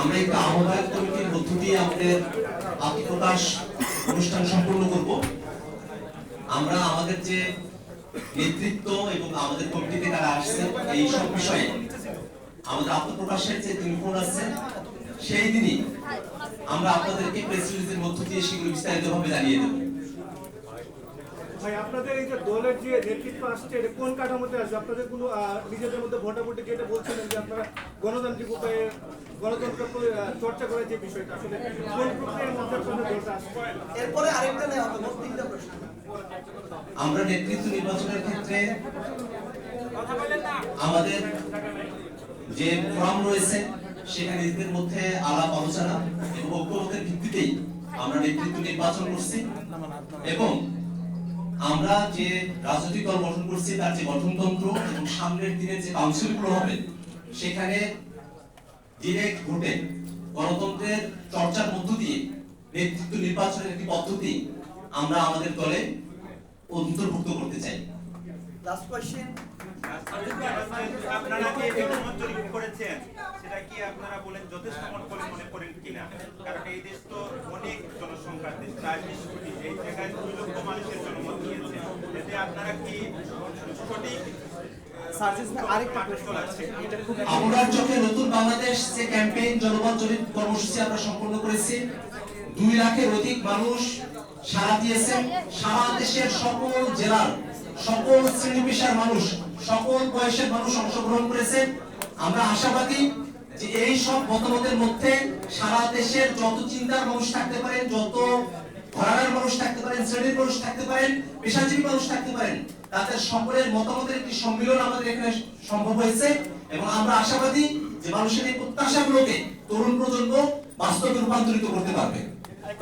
আমরা আহ্বায়ক কমিটির মধ্য দিয়ে আমাদের আত্মপ্রকাশ অনুষ্ঠান করব। আমরা আমাদের যে নেতৃত্ব এবং আমাদের কমিটিতে কারা আসছে, এই সব বিষয়ে আমাদের আত্মপ্রকাশের যে টেলিফোন আছে, সেই দিনই আমরা আপনাদেরকে প্রেস রিলিজের মধ্য দিয়ে সেগুলো বিস্তারিতভাবে জানিয়ে দেবো। ভাই আপনাদের এই যে দলের যে নেতৃত্ব আসছে এটা কোন কাঠামোতে আসবে? আপনাদের কোনো নিজেদের মধ্যে ভোটাভুটি যেটা বলছিলেন যে আপনারা গণতান্ত্রিক উপায়ে গণতন্ত্র চর্চা করার যে বিষয়টা আসলে কোন প্রক্রিয়ার মধ্যে আপনাদের দলটা আসছে এরপরে আরেকটা নেওয়া হবে মোট তিনটা প্রশ্ন। আমরা নেতৃত্ব নির্বাচনের ক্ষেত্রে আমাদের যে ফর্ম রয়েছে সেখানে নিজেদের মধ্যে আলাপ আলোচনা এবং ঐক্যমতের ভিত্তিতেই আমরা নেতৃত্ব নির্বাচন করছি এবং আমরা যে রাজনৈতিক দল গঠন করছি তার যে গঠনতন্ত্র এবং সামনের দিনে যে কাউন্সিলগুলো হবে সেখানে ডিরেক্ট ভোটে গণতন্ত্রের চর্চার মধ্য দিয়ে নেতৃত্ব নির্বাচনের একটি পদ্ধতি আমরা আমাদের দলে অন্তর্ভুক্ত করতে চাই। লাস্ট আপনারা জরিপ করেছেন? সেটা কি আপনারা বলেন যথেষ্ট বলে মনে করেন কিনা? কারণ এই দেশ তো অনেক জনসংখ্যার দেশ প্রায় বিশ কোটি। এই জায়গায় দুই লক্ষ মানুষের আমরা চোখে নতুন বাংলাদেশ যে ক্যাম্পেইন জনমত জরিপ কর্মসূচি আমরা সম্পন্ন করেছি, দুই লাখের অধিক মানুষ সাড়া দিয়েছেন। সারা দেশের সকল জেলার সকল মানুষ, সকল বয়সের মানুষ অংশগ্রহণ করেছে। আমরা আশাবাদী যে এই সব মতামতের মধ্যে সারা দেশের যত চিন্তার মানুষ থাকতে পারেন, যত ঘরানার মানুষ থাকতে পারেন, শ্রেণির মানুষ থাকতে পারেন, পেশাজীবী মানুষ থাকতে পারেন, তাদের সকলের মতামতের একটি সম্মিলন আমাদের এখানে সম্ভব হয়েছে এবং আমরা আশাবাদী যে মানুষের এই প্রত্যাশাগুলোকে তরুণ প্রজন্ম বাস্তবে রূপান্তরিত করতে পারবে।